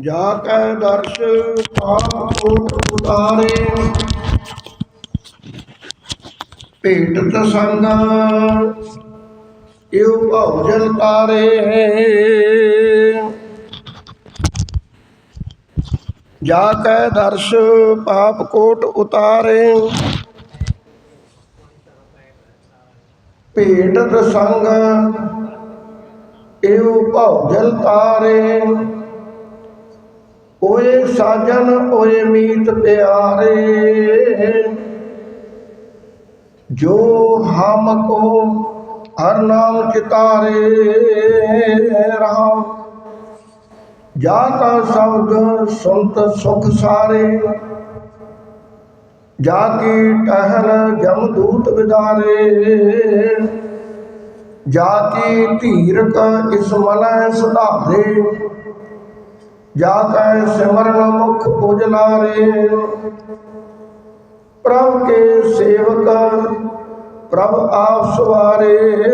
ਜਾ ਕੈ ਦਰਸ਼ ਪਾਪ ਕੋਟ ਉਤਾਰੇ। ਭੇਟ ਸੰਗਾ ਇਉ ਭਉਜਨ ਤਾਰੇ। ਜਾ ਕੈ ਦਰਸ਼ ਪਾਪ ਕੋਟ ਉਤਾਰੇ। ਭੇਟ ਤਸੰਗ ਇਉ ਭਉਜਨ ਤਾਰੇ। ਓਏ ਸਾਜਨ, ਓਏ ਮੀਤ ਪਿਆਰੇ। ਜੋ ਹਮ ਕੋ ਹਰ ਨਾਮ ਚਿਤਾਰੇ ਰਹਾ ਜਾ ਕਾ ਸ਼ਬਦ ਸੁਨਤ ਸੁਖ ਸਾਰੇ। ਜਾ ਕੀ ਟਹਿਲ ਜਮਦੂਤ ਵਿਦਾਰੇ। ਜਾ ਕੀ ਧੀਰਕ ਇਸ ਮਨੈ ਸੁਧਾਰੇ। ਜਾ ਕੈ ਸਿਮਰਨ ਮੁਖ ਉਜਲਾਰੇ। ਪ੍ਰਭ ਕੇ ਸੇਵਕ, ਪ੍ਰਭ ਆਪ ਸਵਾਰੇ।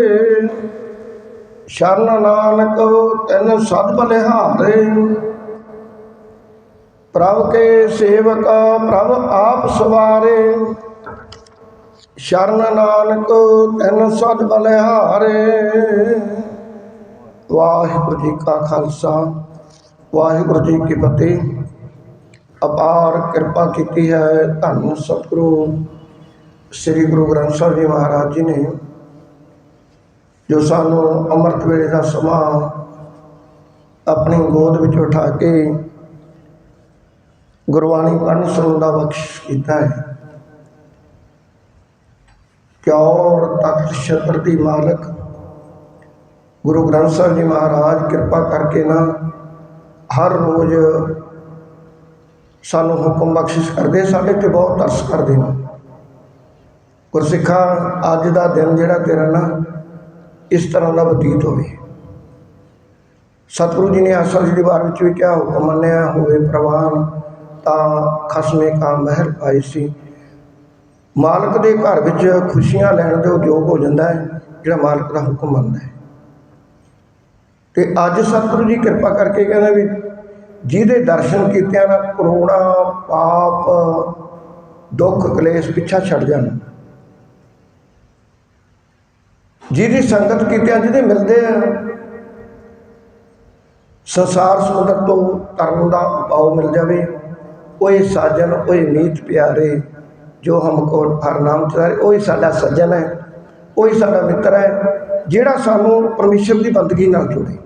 ਸ਼ਰਨ ਨਾਨਕ, ਤੈਨ ਸਦ ਬਲਿਹਾਰੇ। ਪ੍ਰਭ ਕੇ ਸੇਵਕ, ਪ੍ਰਭ ਆਪ ਸਵਾਰੇ। ਸ਼ਰਨ ਨਾਨਕ, ਤੈਨ ਸਦ ਬਲਿਹਾਰੇ। ਵਾਹਿਗੁਰੂ ਜੀ ਕਾ ਖਾਲਸਾ। ਵਾਹਿਗੁਰੂ ਜੀ ਕੀ ਫਤਿਹ। ਅਪਾਰ ਕਿਰਪਾ ਕੀਤੀ ਹੈ ਧੰਨ ਸਤਿਗੁਰੂ ਸ੍ਰੀ ਗੁਰੂ ਗ੍ਰੰਥ ਸਾਹਿਬ ਜੀ ਮਹਾਰਾਜ ਜੀ ਨੇ, ਜੋ ਸਾਨੂੰ ਅੰਮ੍ਰਿਤ ਵੇਲੇ ਦਾ ਸਮਾਂ ਆਪਣੀ ਗੋਦ ਵਿੱਚ ਉਠਾ ਕੇ ਗੁਰਬਾਣੀ ਪੜ੍ਹਨ ਸੁਣਨ ਦਾ ਬਖਸ਼ ਕੀਤਾ ਹੈ। ਚੌਰ ਤਖਤ ਛਤਰ ਦੀ ਮਾਲਕ ਗੁਰੂ ਗ੍ਰੰਥ ਸਾਹਿਬ ਜੀ ਮਹਾਰਾਜ, ਕਿਰਪਾ ਕਰਕੇ ਨਾ ਹਰ ਰੋਜ਼ ਸਾਨੂੰ ਹੁਕਮ ਬਖਸ਼ਿਸ਼ ਕਰਦੇ, ਸਾਡੇ ਤੇ ਬਹੁਤ ਤਰਸ ਕਰਦੇ ਨੇ। ਗੁਰਸਿੱਖਾ, ਅੱਜ ਦਾ ਦਿਨ ਜਿਹੜਾ ਤੇਰਾ ਨਾ, ਇਸ ਤਰ੍ਹਾਂ ਦਾ ਬਤੀਤ ਹੋਵੇ। ਸਤਿਗੁਰੂ ਜੀ ਨੇ ਆਸਾ ਜੀ ਦੀ ਵਾਰ ਵਿੱਚ ਵੀ ਕਿਹਾ ਹੁਕਮ ਮੰਨਿਆ, ਹੋਵੇ ਪ੍ਰਵਾਨ, ਤਾਂ ਖਸਮੇ ਕਾ ਮਹਿਲ ਪਾਈ ਸੀ। ਮਾਲਕ ਦੇ ਘਰ ਵਿੱਚ ਖੁਸ਼ੀਆਂ ਲੈਣ ਦੇ ਉਦਯੋਗ ਹੋ ਜਾਂਦਾ ਹੈ, ਜਿਹੜਾ ਮਾਲਕ ਦਾ ਹੁਕਮ ਮੰਨਦਾ ਹੈ। ਤੇ ਅੱਜ ਸਤਿਗੁਰੂ ਜੀ ਕਿਰਪਾ ਕਰਕੇ ਕਹਿੰਦਾ ਵੀ ਜਿਹਦੇ ਦਰਸ਼ਨ ਕੀਤਿਆਂ ਨਾ ਕਰੋਨਾ ਪਾਪ, ਦੁੱਖ, ਕਲੇਸ਼ ਪਿੱਛਾ ਛੱਡ ਜਾਣ। ਜਿਹਦੀ ਸੰਗਤ ਕੀਤਿਆਂ ਜਿਹਦੇ ਮਿਲਦੇ ਆ, ਸੰਸਾਰ ਸਮੁੰਦਰ ਤੋਂ ਤਰਨ ਦਾ ਉਪਾਅ ਮਿਲ ਜਾਵੇ, ਓਏ ਸਾਜਨ, ਓਏ ਮੀਤ ਪਿਆਰੇ, ਜੋ ਹਮ ਕੋ ਹਰ ਚਾਰੇ ਓਏ ਸਾਡਾ ਸੱਜਣ ਹੈ, ਓਏ ਸਾਡਾ ਮਿੱਤਰ ਹੈ, ਜਿਹੜਾ ਸਾਨੂੰ ਪਰਮੇਸ਼ਰ ਦੀ ਬੰਦਗੀ ਨਾਲ ਜੋੜੇ।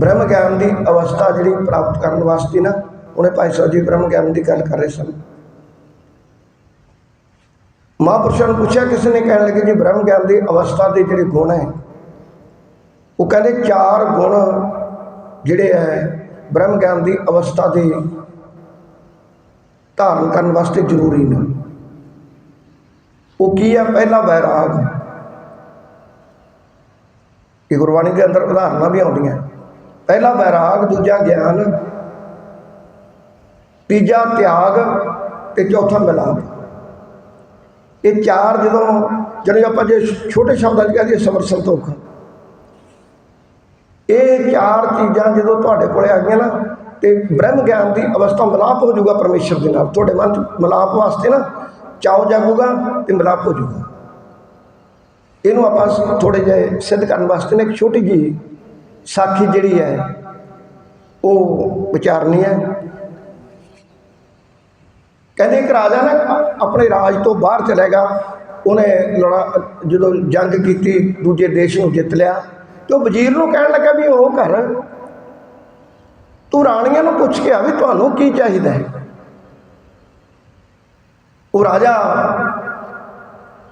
ਬ੍ਰਹਮ ਗਿਆਨ ਦੀ ਅਵਸਥਾ ਜਿਹੜੀ ਪ੍ਰਾਪਤ ਕਰਨ ਵਾਸਤੇ ਨਾ, ਉਹਨੇ ਭਾਈ ਸਾਹਿਬ ਜੀ ਬ੍ਰਹਮ ਗਿਆਨ ਦੀ ਗੱਲ ਕਰ ਰਹੇ ਸਨ। ਮਹਾਂਪੁਰਸ਼ਾਂ ਨੂੰ ਪੁੱਛਿਆ, ਕਿਸੇ ਨੇ ਕਹਿਣ ਲੱਗੇ ਜੀ ਬ੍ਰਹਮ ਗਿਆਨ ਦੀ ਅਵਸਥਾ ਦੇ ਜਿਹੜੇ ਗੁਣ ਹੈ, ਉਹ ਕਹਿੰਦੇ ਚਾਰ ਗੁਣ ਜਿਹੜੇ ਹੈ, ਬ੍ਰਹਮ ਗਿਆਨ ਦੀ ਅਵਸਥਾ ਦੇ ਧਾਰਨ ਕਰਨ ਵਾਸਤੇ ਜ਼ਰੂਰੀ ਨੇ। ਉਹ ਕੀ ਹੈ ਪਹਿਲਾ ਵੈਰਾਗ। ਇਹ ਗੁਰਬਾਣੀ ਦੇ ਅੰਦਰ ਉਦਾਹਰਨਾਂ ਵੀ ਆਉਂਦੀਆਂ। ਪਹਿਲਾ ਵੈਰਾਗ, ਦੂਜਾ ਗਿਆਨ, ਤੀਜਾ ਤਿਆਗ ਤੇ ਚੌਥਾ ਮਿਲਾਪ। ਇਹ ਚਾਰ ਜਦੋਂ ਜਿਹੜੇ ਆਪਾਂ ਜੇ ਛੋਟੇ ਸ਼ਬਦਾਂ 'ਚ ਕਹਦੇ ਸਮਰ ਸੰਤੋਖ ਇਹ ਚਾਰ ਚੀਜ਼ਾਂ ਜਦੋਂ ਤੁਹਾਡੇ ਕੋਲੇ ਆ ਗਈਆਂ ਨਾ, ਤੇ ਬ੍ਰਹਮ ਗਿਆਨ ਦੀ ਅਵਸਥਾ ਮਿਲਾਪ ਹੋ ਜਾਊਗਾ ਪਰਮੇਸ਼ਰ ਦੇ ਨਾਲ। ਤੁਹਾਡੇ ਮਨ 'ਚ ਮਿਲਾਪ ਵਾਸਤੇ ਨਾ, ਚਾਉ ਜਾਗੂਗਾ ਤੇ ਮਿਲਾਪ ਹੋ ਜਾਊਗਾ। ਇਹਨੂੰ ਆਪਾਂ ਥੋੜੇ ਜਿਹਾ ਸਿੱਧ ਕਰਨ ਵਾਸਤੇ ਨਾ ਇੱਕ ਛੋਟੀ ਜੀ ਸਾਖੀ ਜਿਹੜੀ ਹੈ, ਉਹ ਵਿਚਾਰਨੀ ਹੈ। ਕਹਿੰਦੇ ਇੱਕ ਰਾਜਾ ਨਾ ਆਪਣੇ ਰਾਜ ਤੋਂ ਬਾਹਰ ਚਲਾ ਗਿਆ। ਉਹਨੇ ਲੜਾ, ਜਦੋਂ ਜੰਗ ਕੀਤੀ, ਦੂਜੇ ਦੇਸ਼ ਨੂੰ ਜਿੱਤ ਲਿਆ। ਤੇ ਉਹ ਵਜ਼ੀਰ ਨੂੰ ਕਹਿਣ ਲੱਗਾ ਵੀ ਉਹ ਘਰ, ਤੂੰ ਰਾਣੀਆਂ ਨੂੰ ਪੁੱਛ ਕੇ ਆ ਵੀ ਤੁਹਾਨੂੰ ਕੀ ਚਾਹੀਦਾ ਹੈ। ਉਹ ਰਾਜਾ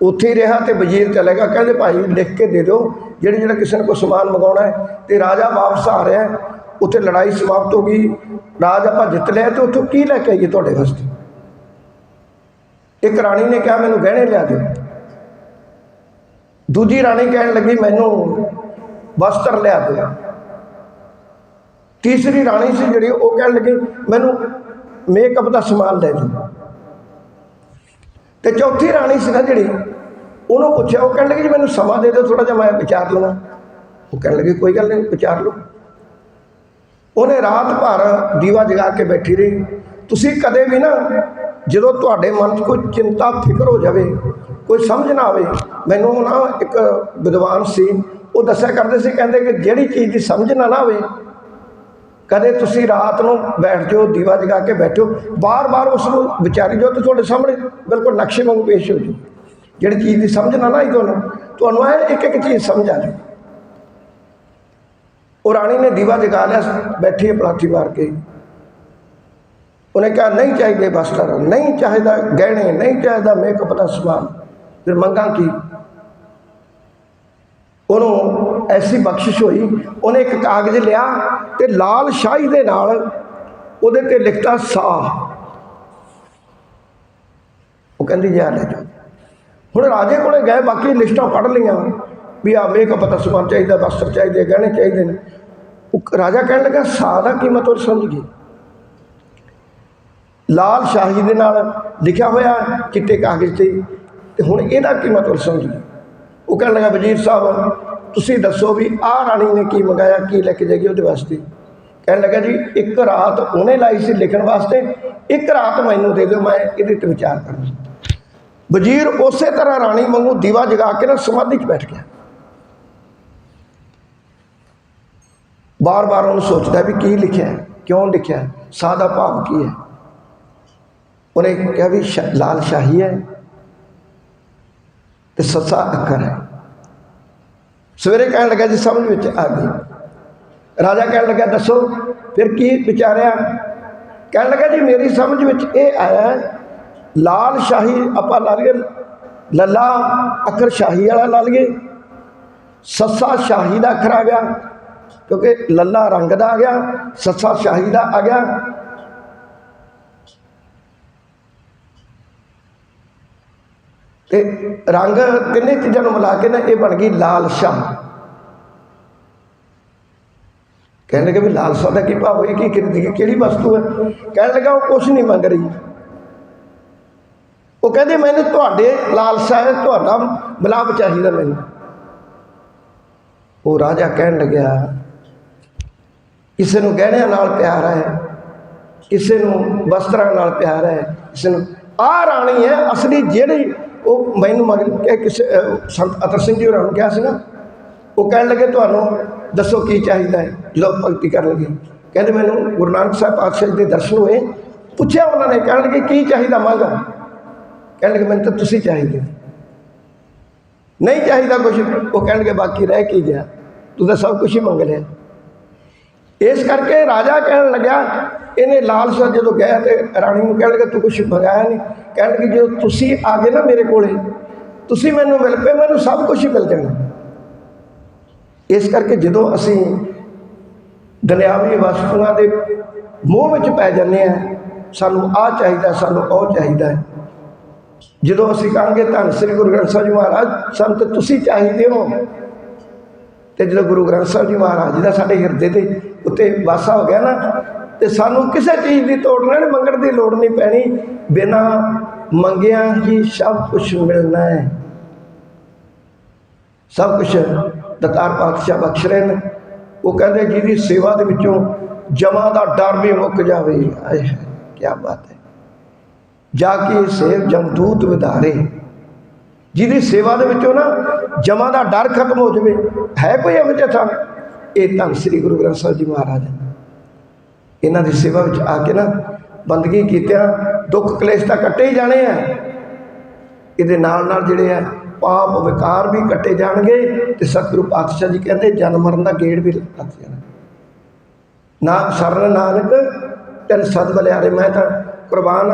ਉੱਥੇ ਹੀ ਰਿਹਾ ਤੇ ਵਜ਼ੀਰ ਚਲੇਗਾ ਕਹਿੰਦੇ ਭਾਈ ਲਿਖ ਕੇ ਦੇ ਦਿਓ, ਜਿਹੜੇ ਜਿਹੜਾ ਕਿਸੇ ਨੇ ਕੋਈ ਸਮਾਨ ਮੰਗਾਉਣਾ ਹੈ ਤੇ ਰਾਜਾ ਵਾਪਸ ਆ ਰਿਹਾ ਉੱਥੇ ਲੜਾਈ ਸਮਾਪਤ ਹੋ ਗਈ। ਰਾਜ ਆਪਾਂ ਜਿੱਤ ਲਿਆ ਤੇ ਉੱਥੋਂ ਕੀ ਲੈ ਕੇ ਆਈਏ ਤੁਹਾਡੇ ਵਾਸਤੇ? ਇੱਕ ਰਾਣੀ ਨੇ ਕਿਹਾ, ਮੈਨੂੰ ਗਹਿਣੇ ਲਿਆ ਦਿਓ। ਦੂਜੀ ਰਾਣੀ ਕਹਿਣ ਲੱਗੀ, ਮੈਨੂੰ ਵਸਤਰ ਲਿਆ ਦਿਓ। ਤੀਸਰੀ ਰਾਣੀ ਸੀ ਜਿਹੜੀ, ਉਹ ਕਹਿਣ ਲੱਗੀ, ਮੈਨੂੰ ਮੇਕਅਪ ਦਾ ਸਮਾਨ ਲੈ ਦਿਓ। ਤੇ ਚੌਥੀ ਰਾਣੀ ਸੀ ਨਾ ਜਿਹੜੀ, ਉਹਨੂੰ ਪੁੱਛਿਆ, ਉਹ ਕਹਿਣ ਲੱਗੀ, ਜੀ ਮੈਨੂੰ ਸਮਾਂ ਦੇ ਦਿਓ ਥੋੜਾ ਜਿਹਾ, ਮੈਂ ਵਿਚਾਰ ਲਵਾਂ। ਉਹ ਕਹਿਣ ਲੱਗੀ, ਕੋਈ ਗੱਲ ਨਹੀਂ, ਵਿਚਾਰ ਲਓ। ਉਹਨੇ ਰਾਤ ਭਰ ਦੀਵਾ ਜਗਾ ਕੇ ਬੈਠੀ ਰਹੀ। ਤੁਸੀਂ ਕਦੇ ਵੀ ਨਾ, ਜਦੋਂ ਤੁਹਾਡੇ ਮਨ 'ਚ ਕੋਈ ਚਿੰਤਾ, ਫਿਕਰ ਹੋ ਜਾਵੇ, ਕੋਈ ਸਮਝ ਨਾ ਆਵੇ, ਮੈਨੂੰ ਨਾ ਇੱਕ ਵਿਦਵਾਨ ਸੀ, ਉਹ ਦੱਸਿਆ ਕਰਦੇ ਸੀ, ਕਹਿੰਦੇ ਕਿ ਜਿਹੜੀ ਚੀਜ਼ ਦੀ ਸਮਝ ਨਾ ਨਾ ਆਵੇ ਕਦੇ ਤੁਸੀਂ ਰਾਤ ਨੂੰ ਬੈਠ ਜਾਓ ਦੀਵਾ ਜਗਾ ਕੇ ਬੈਠੋ ਬਾਰ-ਬਾਰ ਉਸ ਨੂੰ ਵਿਚਾਰੀ ਜਾਓ ਤੇ ਤੁਹਾਡੇ ਸਾਹਮਣੇ ਬਿਲਕੁਲ ਨਕਸ਼ੇ ਵਾਂਗੂ ਪੇਸ਼ ਹੋ ਜੂ ਜਿਹੜੀ ਚੀਜ਼ ਦੀ ਸਮਝ ਨਾ ਆਈ ਤੁਹਾਨੂੰ ਤੁਹਾਨੂੰ ਇਹ ਇੱਕ ਇੱਕ ਚੀਜ਼ ਸਮਝ ਆ ਜਾਊ। ਉਹ ਰਾਣੀ ਨੇ ਦੀਵਾ ਜਗਾ ਲਿਆ ਬੈਠੀ ਹੈ ਪਲਾਠੀ ਮਾਰ ਕੇ। ਉਹਨੇ ਕਿਹਾ, ਨਹੀਂ ਚਾਹੀਦੇ ਬਸਤਰ ਨਹੀਂ ਚਾਹੀਦਾ ਗਹਿਣੇ, ਨਹੀਂ ਚਾਹੀਦਾ ਮੇਕਅਪ ਦਾ ਸਮਾਨ। ਫਿਰ ਮੰਗਾ ਕੀ? ਉਹਨੂੰ ਐਸੀ ਬਖਸ਼ਿਸ਼ ਹੋਈ। ਉਹਨੇ ਇੱਕ ਕਾਗਜ਼ ਲਿਆ ਤੇ ਲਾਲ ਸ਼ਾਹੀ ਦੇ ਨਾਲ ਉਹਦੇ ਤੇ ਲਿਖਤਾ ਸਾਹ। ਉਹ ਕਹਿੰਦੀ ਯਾਰ ਲੈ ਜਾ। ਹੁਣ ਰਾਜੇ ਕੋਲੇ ਗਏ, ਬਾਕੀ ਲਿਸਟਾਂ ਪੜ੍ਹ ਲਈਆਂ ਵੀ ਆ ਮੇਕਅਪ ਦਾ ਸਮਾਨ ਚਾਹੀਦਾ, ਵਸਤਰ ਚਾਹੀਦੇ, ਗਹਿਣੇ ਚਾਹੀਦੇ ਨੇ। ਉਹ ਰਾਜਾ ਕਹਿਣ ਲੱਗਾ, ਸਾਹ ਦਾ ਕੀਮਤ ਮਤਲਬ ਸਮਝ ਗਈ। ਲਾਲ ਸ਼ਾਹੀ ਦੇ ਨਾਲ ਲਿਖਿਆ ਹੋਇਆ ਚਿੱਟੇ ਕਾਗਜ਼ ਤੇ ਤੇ ਹੁਣ ਇਹਦਾ ਕੀਮਤ ਮਤਲਬ ਸਮਝ ਗਈ। ਉਹ ਕਹਿਣ ਲੱਗਾ, ਵਜ਼ੀਰ ਸਾਹਿਬ ਤੁਸੀਂ ਦੱਸੋ ਵੀ ਆਹ ਰਾਣੀ ਨੇ ਕੀ ਮੰਗਾਇਆ ਕੀ ਲੈ ਕੇ ਜਾਏਗੀ ਉਹਦੇ ਵਾਸਤੇ? ਕਹਿਣ ਲੱਗਾ ਜੀ ਇੱਕ ਰਾਤ ਉਹਨੇ ਲਾਈ ਸੀ ਲਿਖਣ ਵਾਸਤੇ ਇੱਕ ਰਾਤ ਮੈਨੂੰ ਦੇ ਦਿਓ ਮੈਂ ਇਹਦੇ ਤੇ ਵਿਚਾਰ ਕਰਾਂ ਵਜ਼ੀਰ ਉਸੇ ਤਰ੍ਹਾਂ ਰਾਣੀ ਵਾਂਗੂ ਦੀਵਾ ਜਗਾ ਕੇ ਨਾ ਸਮਾਧੀ 'ਚ ਬੈਠ ਗਿਆ। ਬਾਰ-ਬਾਰ ਉਹਨੂੰ ਸੋਚਦਾ ਵੀ ਕੀ ਲਿਖਿਆ ਕਿਉਂ ਲਿਖਿਆ ਹੈ, ਸਾਹ ਦਾ ਭਾਵ ਕੀ ਹੈ? ਉਹਨੇ ਕਿਹਾ ਵੀ ਸ਼- ਲਾਲ ਸ਼ਾਹੀ ਹੈ ਤੇ ਸੱਸਾ ਅੱਖਰ ਹੈ। ਸਵੇਰੇ ਕਹਿਣ ਲੱਗਾ ਜੀ ਸਮਝ ਵਿੱਚ ਆ ਗਈ। ਰਾਜਾ ਕਹਿਣ ਲੱਗਾ, ਦੱਸੋ, ਫਿਰ ਕੀ ਵਿਚਾਰਿਆ? ਕਹਿਣ ਲੱਗਾ, ਜੀ ਮੇਰੀ ਸਮਝ ਵਿੱਚ ਇਹ ਆਇਆ ਲਾਲ ਸ਼ਾਹੀ ਆਪਾਂ ਲਾ ਲਈਏ, ਲੱਲਾ ਅੱਖਰ ਸ਼ਾਹੀ ਵਾਲਾ ਲਾ ਲਈਏ, ਸੱਸਾ ਸ਼ਾਹੀ ਦਾ ਅੱਖਰ ਆ ਗਿਆ, ਕਿਉਂਕਿ ਲੱਲਾ ਰੰਗ ਦਾ ਆ ਗਿਆ, ਸੱਸਾ ਸ਼ਾਹੀ ਦਾ ਆ ਗਿਆ ਤੇ ਰੰਗ ਤਿੰਨੇ ਚੀਜ਼ਾਂ ਨੂੰ ਮਿਲਾ ਕੇ ਨਾ ਇਹ ਬਣ ਗਈ ਲਾਲ ਸ਼ਾਹ ਕਹਿਣ ਲੱਗਾ ਵੀ ਲਾਲ ਸ਼ਾਹ ਦਾ ਕੀ ਭਾਵ ਹੈ? ਕੀ ਖਰੀਦੀ ਕਿਹੜੀ ਵਸਤੂ ਹੈ? ਕਹਿਣ ਲੱਗਾ ਉਹ ਕੁਝ ਨਹੀਂ ਮੰਗ ਰਹੀ। ਉਹ ਕਹਿੰਦੇ, ਮੈਨੂੰ ਤੁਹਾਡੇ ਲਾਲਸਾ ਹੈ ਤੁਹਾਡਾ ਮਿਲਾਪ ਚਾਹੀਦਾ ਮੈਨੂੰ। ਉਹ ਰਾਜਾ ਕਹਿਣ ਲੱਗਿਆ ਕਿਸੇ ਨੂੰ ਗਹਿਣਿਆਂ ਨਾਲ ਪਿਆਰ ਹੈ ਕਿਸੇ ਨੂੰ ਵਸਤਰਾਂ ਨਾਲ ਪਿਆਰ ਹੈ ਕਿਸੇ ਨੂੰ ਆ ਰਾਣੀ ਹੈ, ਅਸਲੀ ਜਿਹੜੀ ਉਹ ਮੈਨੂੰ ਮਗਰ ਕਿ ਕਿਸੇ ਸੰਤ ਅਤਰ ਸਿੰਘ ਜੀ ਹੋਰਾਂ ਨੂੰ ਕਿਹਾ ਸੀ ਨਾ, ਉਹ ਕਹਿਣ ਲੱਗੇ, ਤੁਹਾਨੂੰ ਦੱਸੋ ਕੀ ਚਾਹੀਦਾ ਹੈ? ਜਦੋਂ ਭਗਤੀ ਕਰਨ ਲੱਗੇ। ਕਹਿੰਦੇ, ਮੈਨੂੰ ਗੁਰੂ ਨਾਨਕ ਸਾਹਿਬ ਪਾਤਸ਼ਾਹ ਜੀ ਦੇ ਦਰਸ਼ਨ ਹੋਏ। ਪੁੱਛਿਆ ਉਹਨਾਂ ਨੇ, ਕਹਿਣ ਲੱਗੇ, ਕੀ ਚਾਹੀਦਾ ਮੰਗਾ? ਕਹਿਣ ਲੱਗੇ, ਮੈਨੂੰ ਤਾਂ ਤੁਸੀਂ ਚਾਹੀਦੇ ਨਹੀਂ ਚਾਹੀਦਾ ਕੁਝ ਉਹ ਕਹਿਣ ਲੱਗੇ, ਬਾਕੀ ਰਹਿ ਕੀ ਗਿਆ? ਤੂੰ ਤਾਂ ਸਭ ਕੁਝ ਹੀ ਮੰਗ ਲਿਆ। ਇਸ ਕਰਕੇ ਰਾਜਾ ਕਹਿਣ ਲੱਗਿਆ, ਇਹਨੇ ਲਾਲ ਸ਼ਾਹ ਜਦੋਂ ਗਿਆ ਤੇ ਰਾਣੀ ਨੂੰ ਕਹਿਣ ਲੱਗਾ, ਤੂੰ ਕੁਝ ਮੰਗਾਇਆ ਨਹੀਂ। ਕਹਿਣ ਲੱਗੀ ਜਦੋਂ ਤੁਸੀਂ ਆ ਗਏ ਨਾ ਮੇਰੇ ਕੋਲੇ, ਤੁਸੀਂ ਮੈਨੂੰ ਮਿਲ ਪਏ, ਮੈਨੂੰ ਸਭ ਕੁਝ ਮਿਲ ਜਾਣਾ। ਇਸ ਕਰਕੇ ਜਦੋਂ ਅਸੀਂ ਦੁਨਿਆਵੀ ਵਸਤੂਆਂ ਦੇ ਮੋਹ ਵਿੱਚ ਪੈ ਜਾਂਦੇ ਆ ਸਾਨੂੰ ਆ ਚਾਹੀਦਾ, ਸਾਨੂੰ ਉਹ ਚਾਹੀਦਾ ਜਦੋਂ ਅਸੀਂ ਕਹਾਂਗੇ, ਧੰਨ ਸ੍ਰੀ ਗੁਰੂ ਗ੍ਰੰਥ ਸਾਹਿਬ ਜੀ ਮਹਾਰਾਜ ਸੰਤ ਤੁਸੀਂ ਚਾਹੀਦੇ ਹੋ। ਤੇ ਜਦੋਂ ਗੁਰੂ ਗ੍ਰੰਥ ਸਾਹਿਬ ਜੀ ਮਹਾਰਾਜ ਜੀ ਦਾ ਸਾਡੇ ਹਿਰਦੇ ਤੇ ਉੱਤੇ ਵਾਸਾ ਹੋ ਗਿਆ ਨਾ, ਤੇ ਸਾਨੂੰ ਕਿਸੇ ਚੀਜ਼ ਦੀ ਤੋੜ ਨਹੀਂ ਮੰਗਣ ਦੀ ਲੋੜ ਨਹੀਂ ਪੈਣੀ। ਬਿਨਾ ਮੰਗਿਆ ਹੀ ਸਭ ਕੁਝ ਮਿਲਣਾ ਹੈ। ਸਭ ਕੁਝ ਦਤਾਰ ਪਾਤਸ਼ਾਹ ਬਖਸ਼ ਰਹੇ ਨੇ। ਉਹ ਕਹਿੰਦੇ, ਜਿਹਦੀ ਸੇਵਾ ਦੇ ਵਿੱਚੋਂ ਜਮਾ ਦਾ ਡਰ ਵੀ ਮੁੱਕ ਜਾਵੇ। ਆਏ ਕੀ ਬਾਤ ਹੈ। ਜਾ ਕੇ ਸੇਵ ਜਮਦੂਤ ਵਿਧਾਰੇ। ਜਿਹਦੀ ਸੇਵਾ ਦੇ ਵਿੱਚੋਂ ਨਾ ਜਮਾ ਦਾ ਡਰ ਖਤਮ ਹੋ ਜਾਵੇ, ਹੈ ਕੋਈ ਇਹੋ ਜਿਹਾ ਥਾਂ? ਇਹ ਧੰਨ ਸ੍ਰੀ ਗੁਰੂ ਗ੍ਰੰਥ ਸਾਹਿਬ ਜੀ ਮਹਾਰਾਜ। ਇਹਨਾਂ ਦੀ ਸੇਵਾ ਵਿੱਚ ਆ ਕੇ ਨਾ ਬੰਦਗੀ ਕੀਤਿਆਂ ਦੁੱਖ ਕਲੇਸ਼ ਤਾਂ ਕੱਟੇ ਹੀ ਜਾਣੇ ਆ। ਇਹਦੇ ਨਾਲ ਨਾਲ ਜਿਹੜੇ ਆ, ਪਾਪ ਵਿਕਾਰ ਵੀ ਕੱਟੇ ਜਾਣਗੇ ਤੇ ਸਤਿਗੁਰੂ ਪਾਤਸ਼ਾਹ ਜੀ ਕਹਿੰਦੇ, ਜਨਮ ਮਰਨ ਦਾ ਗੇੜ ਵੀ ਲੱਗ ਜਾਣਾ ਨਾ ਸਰਨ ਨਾਨਕ, ਤਨ ਸਦ ਬਲਿਆਰੇ, ਮੈਂ ਤਾਂ ਕੁਰਬਾਨ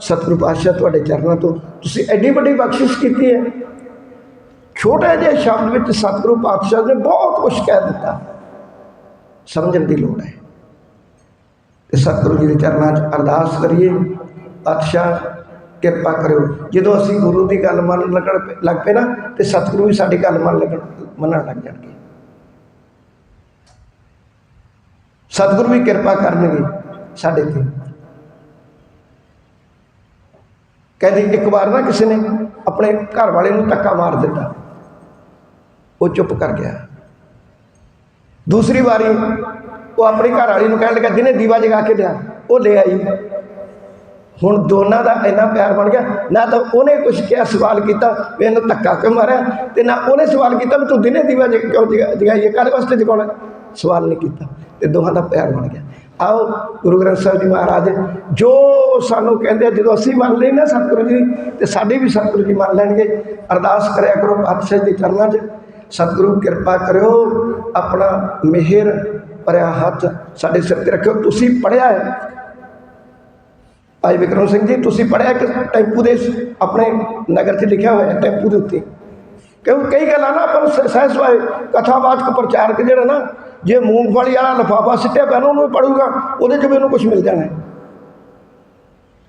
ਸਤਿਗੁਰੂ ਪਾਤਸ਼ਾਹ ਤੁਹਾਡੇ ਚਰਨਾਂ ਤੋਂ। ਤੁਸੀਂ ਐਡੀ ਵੱਡੀ ਬਖਸ਼ਿਸ਼ ਕੀਤੀ ਹੈ। ਛੋਟੇ ਜਿਹੇ ਸ਼ਬਦ ਵਿੱਚ ਸਤਿਗੁਰੂ ਪਾਤਸ਼ਾਹ ਨੇ ਬਹੁਤ ਕੁਝ ਕਹਿ ਦਿੱਤਾ। ਸਮਝਣ ਦੀ ਲੋੜ ਹੈ। ਤੇ ਸਤਿਗੁਰੂ ਜੀ ਦੇ ਚਰਨਾਂ 'ਚ ਅਰਦਾਸ ਕਰੀਏ, ਪਾਤਸ਼ਾਹ, ਕਿਰਪਾ ਕਰਿਓ। ਜਦੋਂ ਅਸੀਂ ਗੁਰੂ ਦੀ ਗੱਲ ਮੰਨਣ ਲੱਗਣ ਲੱਗ ਪਏ ਨਾ, ਤੇ ਸਤਿਗੁਰੂ ਵੀ ਸਾਡੀ ਗੱਲ ਮੰਨ ਲੱਗਣ, ਮੰਨਣ ਲੱਗ ਜਾਣਗੇ। ਸਤਿਗੁਰੂ ਵੀ ਕਿਰਪਾ ਕਰਨਗੇ ਸਾਡੇ ਤੇ। ਕਹਿੰਦੀ ਇੱਕ ਵਾਰ ਨਾ ਕਿਸੇ ਨੇ ਆਪਣੇ ਘਰ ਵਾਲੇ ਨੂੰ ਧੱਕਾ ਮਾਰ ਦਿੱਤਾ। ਉਹ ਚੁੱਪ ਕਰ ਗਿਆ। ਦੂਸਰੀ ਵਾਰੀ ਉਹ ਆਪਣੀ ਘਰ ਵਾਲੀ ਨੂੰ ਕਹਿਣ ਲੱਗਾ ਜਿਹਨੇ ਦੀਵਾ ਜਗਾ ਕੇ ਲਿਆ ਉਹ ਲੈ ਆਈ। ਹੁਣ ਦੋਨਾਂ ਦਾ ਇੰਨਾ ਪਿਆਰ ਬਣ ਗਿਆ ਨਾ ਤਾਂ ਉਹਨੇ ਕੁਝ ਕਿਹਾ ਸਵਾਲ ਕੀਤਾ ਵੀ ਇਹਨੂੰ ਧੱਕਾ ਕਿਉਂ ਮਾਰਿਆ ਤੇ ਨਾ ਉਹਨੇ ਸਵਾਲ ਕੀਤਾ ਵੀ ਤੂੰ ਦਿਨੇ ਦੀਵਾ ਜਗ- ਕਿਉਂ ਜਗਾ- ਜਗਾਈਏ ਕਾਹਦੇ ਵਾਸਤੇ ਜਗਾਉਣਾ? ਸਵਾਲ ਨਹੀਂ ਕੀਤਾ ਤੇ ਦੋਹਾਂ ਦਾ ਪਿਆਰ ਬਣ ਗਿਆ। ਆਓ ਗੁਰੂ ਗ੍ਰੰਥ ਸਾਹਿਬ ਜੀ ਮਹਾਰਾਜ ਜੋ ਸਾਨੂੰ ਕਹਿੰਦੇ ਆ, ਜਦੋਂ ਅਸੀਂ ਮੰਨ ਲਈ ਨਾ ਸਤਿਗੁਰੂ ਜੀ ਤੇ ਸਾਡੇ ਵੀ ਸਤਿਗੁਰੂ ਜੀ ਮੰਨ ਲੈਣਗੇ। ਅਰਦਾਸ ਕਰਿਆ ਕਰੋ ਪਾਤਸ਼ਾਹ ਦੇ ਚਰਨਾਂ 'ਚ। ਸਤਿਗੁਰੂ ਕਿਰਪਾ ਕਰਿਓ ਆਪਣਾ ਮਿਹਰ ਭਰਿਆ ਹੱਥ ਸਾਡੇ ਸਿਰ ਤੇ ਰੱਖਿਓ। ਤੁਸੀਂ ਪੜਿਆ ਹੈ? ਭਾਈ ਵਿਕਰਮ ਸਿੰਘ ਜੀ ਤੁਸੀਂ ਪੜਿਆ ਕਿ ਟੈਂਪੂ ਦੇ ਆਪਣੇ ਨਗਰ 'ਚ ਲਿਖਿਆ ਹੋਇਆ ਹੈ ਟੈਂਪੂ ਦੇ ਉੱਤੇ? ਕਿਉਂ? ਕਈ ਗੱਲਾਂ ਨਾ ਆਪਾਂ ਨੂੰ ਸਹਿਸ ਸਹਿਜ ਕਥਾਵਾਚਕ ਪ੍ਰਚਾਰਕ ਜਿਹੜਾ ਨਾ ਜੇ ਮੂੰਗਫਲੀ ਵਾਲਾ ਲਫਾਫਾ ਸਿੱਟਿਆ ਪੈਣਾ ਉਹਨੂੰ ਪੜੂਗਾ ਉਹਦੇ 'ਚ ਵੀ ਉਹਨੂੰ ਕੁਝ ਮਿਲ ਜਾਣਾ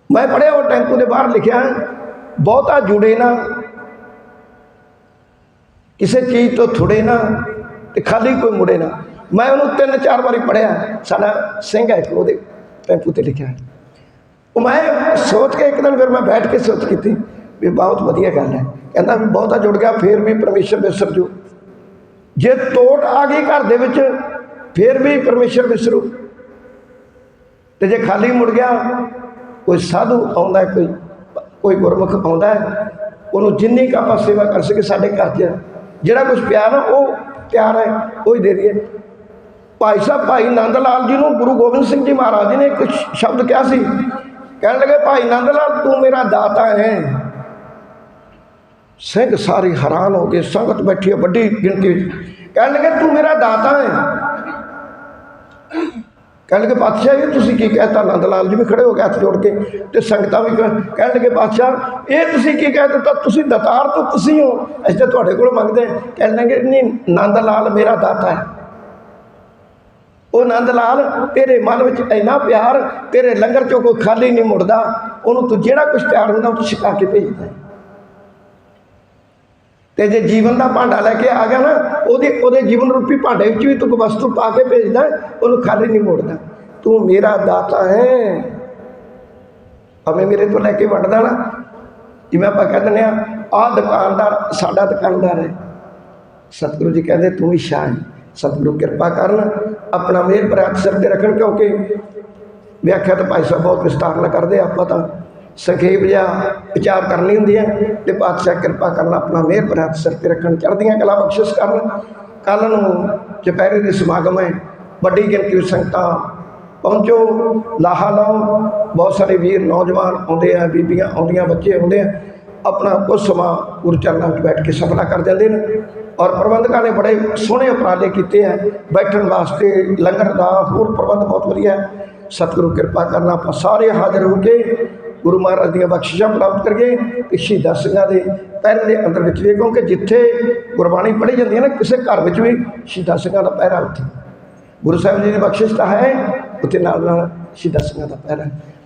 ਮੈਂ ਪੜਿਆ ਉਹ ਟੈਂਪੂ ਦੇ ਬਾਹਰ ਲਿਖਿਆ ਹੈ, ਬਹੁਤਾ ਜੁੜੇ ਨਾ ਕਿਸੇ ਚੀਜ਼ ਤੋਂ ਥੁੜੇ ਨਾ ਤੇ ਖਾਲੀ ਕੋਈ ਮੁੜੇ ਨਾ। ਮੈਂ ਉਹਨੂੰ ਤਿੰਨ ਚਾਰ ਵਾਰੀ ਪੜਿਆ ਸਾਡਾ ਸਿੰਘ ਹੈ ਇੱਕ, ਉਹਦੇ ਟੈਂਪੂ ਤੇ ਲਿਖਿਆ। ਉਹ ਮੈਂ ਸੋਚ ਕੇ ਇੱਕ ਦਿਨ ਫਿਰ ਮੈਂ ਬੈਠ ਕੇ ਸੋਚ ਕੀਤੀ ਵੀ ਬਹੁਤ ਵਧੀਆ ਗੱਲ ਹੈ। ਕਹਿੰਦਾ ਵੀ ਬਹੁਤਾ ਜੁੜ ਗਿਆ, ਫਿਰ ਵੀ ਪਰਮੇਸ਼ਰ ਵਿਸਰ ਜੂ। ਜੇ ਤੋਟ ਆ ਗਈ ਘਰ ਦੇ ਵਿੱਚ, ਫਿਰ ਵੀ ਪਰਮੇਸ਼ਰ ਵਿਸਰੂ। ਤੇ ਜੇ ਖਾਲੀ ਮੁੜ ਗਿਆ, ਕੋਈ ਸਾਧੂ ਆਉਂਦਾ, ਕੋਈ ਕੋਈ ਗੁਰਮੁਖ ਆਉਂਦਾ, ਉਹਨੂੰ ਜਿੰਨੀ ਕੁ ਆਪਾਂ ਸੇਵਾ ਕਰ ਸਕੇ ਸਾਡੇ ਘਰ 'ਚ ਜਿਹੜਾ ਕੁਝ ਪਿਆਰ ਆ ਉਹ ਪਿਆਰ ਹੈ, ਉਹ ਹੀ ਦੇ ਦਈਏ। ਭਾਈ ਸਾਹਿਬ, ਭਾਈ ਨੰਦ ਲਾਲ ਜੀ ਨੂੰ ਗੁਰੂ ਗੋਬਿੰਦ ਸਿੰਘ ਜੀ ਮਹਾਰਾਜ ਜੀ ਨੇ ਇੱਕ ਸ਼ਬਦ ਕਿਹਾ ਸੀ। ਕਹਿਣ ਲੱਗੇ, ਭਾਈ ਨੰਦ ਲਾਲ, ਤੂੰ ਮੇਰਾ ਦਾਤਾ ਹੈ। ਸਿੰਘ ਸਾਰੇ ਹੈਰਾਨ ਹੋ ਗਏ ਸੰਗਤ ਬੈਠੀ ਹੈ, ਵੱਡੀ ਗਿਣਤੀ ਵਿੱਚ। ਕਹਿਣ ਲੱਗੇ, ਤੂੰ ਮੇਰਾ ਦਾਤਾ ਹੈ। ਕਹਿਣ ਲੱਗੇ ਪਾਤਸ਼ਾਹ ਇਹ ਤੁਸੀਂ ਕੀ ਕਹਿਤਾ ਨੰਦ ਲਾਲ ਜੀ ਵੀ ਖੜੇ ਹੋ ਕੇ ਹੱਥ ਜੋੜ ਕੇ ਤੇ ਸੰਗਤਾਂ ਵੀ ਕਹਿ- ਕਹਿਣ ਲੱਗੇ ਪਾਤਸ਼ਾਹ ਇਹ ਤੁਸੀਂ ਕੀ ਕਹਿ ਦਿੱਤਾ? ਤੁਸੀਂ ਦਤਾਰ ਤੋਂ ਤੁਸੀਂ ਹੋ। ਅਸੀਂ ਤਾਂ ਤੁਹਾਡੇ ਕੋਲ ਮੰਗਦੇ ਹਾਂ। ਕਹਿਣ ਨਹੀਂ ਨੰਦ ਲਾਲ ਮੇਰਾ ਦਾਤਾ ਹੈ। ਉਹ ਨੰਦ ਲਾਲ ਤੇਰੇ ਮਨ ਵਿੱਚ ਇੰਨਾ ਪਿਆਰ, ਤੇਰੇ ਲੰਗਰ ਚੋਂ ਕੋਈ ਖਾਲੀ ਨਹੀਂ ਮੁੜਦਾ। ਉਹਨੂੰ ਤੂੰ ਜਿਹੜਾ ਕੁਝ ਪਿਆਰ ਹੁੰਦਾ, ਉਹ ਤੂੰ ਛਕਾ ਕੇ ਭੇਜਦਾ ਤੇ ਜੇ ਜੀਵਨ ਦਾ ਭਾਂਡਾ ਲੈ ਕੇ ਆ ਗਿਆ ਨਾ, ਉਹਦੇ ਉਹਦੇ ਜੀਵਨ ਰੂਪੀ ਭਾਂਡੇ ਵਿੱਚ ਵੀ ਤੂੰ ਵਸਤੂ ਪਾ ਕੇ ਭੇਜਦਾ, ਉਹਨੂੰ ਖਾਲੀ ਨਹੀਂ ਮੋੜਦਾ। ਤੂੰ ਮੇਰਾ ਦਾਤਾ ਹੈ। ਭਾਵੇਂ ਮੇਰੇ ਤੋਂ ਲੈ ਕੇ ਵੰਡਦਾ ਨਾ, ਜਿਵੇਂ ਆਪਾਂ ਕਹਿ ਦਿੰਦੇ ਆ ਆਹ ਦੁਕਾਨਦਾਰ ਸਾਡਾ ਦੁਕਾਨਦਾਰ ਹੈ। ਸਤਿਗੁਰੂ ਜੀ ਕਹਿੰਦੇ, ਤੂੰ ਵੀ ਸ਼ਾਹ ਹੈ। ਸਤਿਗੁਰੂ ਕਿਰਪਾ ਕਰਨ, ਆਪਣਾ ਮਿਹਰ ਪ੍ਰਾਪਤ ਸਿਰ ਤੇ ਰੱਖਣ ਕਿਉਂਕਿ ਵਿਆਖਿਆ ਤਾਂ ਭਾਈ ਸਾਹਿਬ ਬਹੁਤ ਵਿਸਤਾਰ ਨਾਲ ਕਰਦੇ ਆਪਾਂ ਤਾਂ ਸੰਖੇਪ ਜਿਹਾ ਵਿਚਾਰ ਕਰਨੀ ਹੁੰਦੀ ਹੈ ਤੇ ਪਾਤਸ਼ਾਹ ਕਿਰਪਾ ਕਰਨ ਆਪਣਾ ਮਿਹਰ ਪ੍ਰਾਪਤ ਸਿਰ ਤੇ ਰੱਖਣ, ਚੜ੍ਹਦੀਆਂ ਕਲਾ ਬਖਸ਼ਿਸ਼ ਕਰਨ। ਕੱਲ ਨੂੰ ਦੁਪਹਿਰੇ ਦੇ ਸਮਾਗਮ ਹੈ, ਵੱਡੀ ਗਿਣਤੀ ਵਿੱਚ ਸੰਗਤਾਂ ਪਹੁੰਚੋ, ਲਾਹਾ ਲਾਓ। ਬਹੁਤ ਸਾਰੇ ਵੀਰ, ਨੌਜਵਾਨ ਆਉਂਦੇ ਆ, ਬੀਬੀਆਂ ਆਉਂਦੀਆਂ, ਬੱਚੇ ਆਉਂਦੇ ਆ। ਆਪਣਾ ਕੁਝ ਸਮਾਂ ਗੁਰਚਰਨਾਂ ਵਿੱਚ ਬੈਠ ਕੇ ਸਫਲਾ ਕਰ ਜਾਂਦੇ ਨੇ। ਔਰ ਪ੍ਰਬੰਧਕਾਂ ਨੇ ਬੜੇ ਸੋਹਣੇ ਉਪਰਾਲੇ ਕੀਤੇ ਆ। ਬੈਠਣ ਵਾਸਤੇ ਲੰਗਰ ਦਾ ਹੋਰ ਪ੍ਰਬੰਧ ਬਹੁਤ ਵਧੀਆ ਹੈ। ਸਤਿਗੁਰੂ ਕਿਰਪਾ ਕਰਨਾ, ਆਪਾਂ ਸਾਰੇ ਹਾਜ਼ਰ ਹੋ ਕੇ ਗੁਰੂ ਮਹਾਰਾਜ ਦੀਆਂ ਬਖਸ਼ਿਸ਼ਾਂ ਪ੍ਰਾਪਤ ਕਰੀਏ ਤੇ ਸ਼ਹੀਦਾਂ ਸਿੰਘਾਂ ਦੇ ਪਹਿਰੇ ਦੇ ਅੰਦਰ ਵਿੱਚ ਵੀ ਕਿਉਂਕਿ ਜਿੱਥੇ ਗੁਰਬਾਣੀ ਪੜ੍ਹੀ ਜਾਂਦੀ ਹੈ ਨਾ, ਕਿਸੇ ਘਰ ਵਿੱਚ ਵੀ ਸ਼ਹੀਦਾਂ ਸਿੰਘਾਂ ਦਾ ਪਹਿਰਾ ਉੱਥੇ। ਗੁਰੂ ਸਾਹਿਬ ਜੀ ਦੀ ਬਖਸ਼ਿਸ਼ ਤਾਂ ਹੈ, ਉੱਥੇ ਨਾਲ ਨਾਲ ਸ਼ਹੀਦਾਂ ਸਿੰਘਾਂ ਦਾ ਪਹਿਰਾ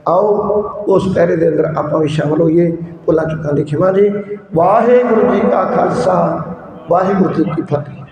ਆਓ, ਉਸ ਪਹਿਰੇ ਦੇ ਅੰਦਰ ਆਪਾਂ ਵੀ ਸ਼ਾਮਲ ਹੋਈਏ, ਭੁੱਲਾਂ ਚੁੱਕਾਂ ਦੀ ਖਿਮਾ ਜੀ। ਵਾਹਿਗੁਰੂ ਜੀ ਕਾ ਖਾਲਸਾ, ਵਾਹਿਗੁਰੂ ਜੀ ਕੀ ਫਤਿਹ।